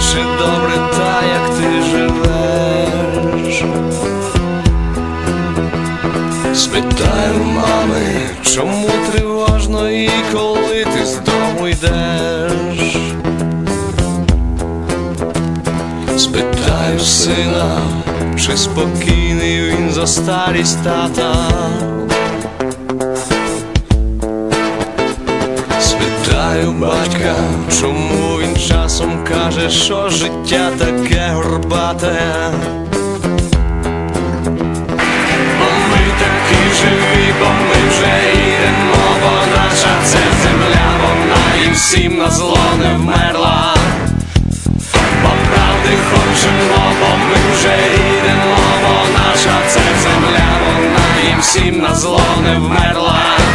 чи добре та, як ти живеш? Спитаю мами, чому тривожно і коли ти з дому йдеш? Спитаю сина, чи спокійний він за старість тата. Батька, чому він часом каже, що життя таке горбате. Бо ми такі живі, бо ми вже йдемо, бо наша це земля, вона і всім на зло не вмерла. Бо правди хочемо, бо ми вже йдемо, бо наша це земля, вона і всім на зло не вмерла.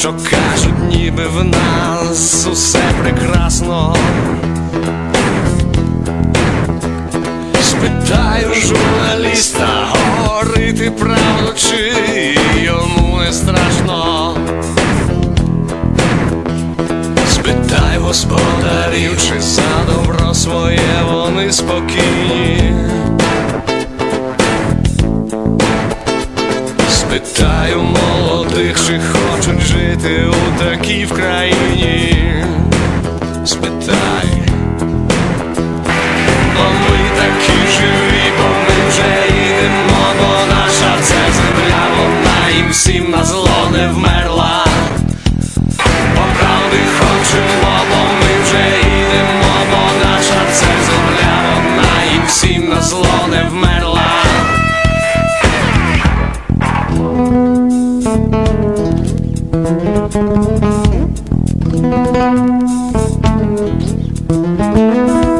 Що кажуть, ніби в нас усе прекрасно. Спитаю журналіста, говорити правду, чи йому не страшно. Спитай господарів, чи за добро своє вони спокійні. Спитаю молодих, чи хочуть жити у такій в країні. Спитай, бо ми такі живі, бо ми вже йдемо, бо наша це земля, вона їм всім на зло не вмерла. Бо правди хочемо, бо ми вже йдемо, бо наша це земля, вона їм всім на зло не вмерла. Бо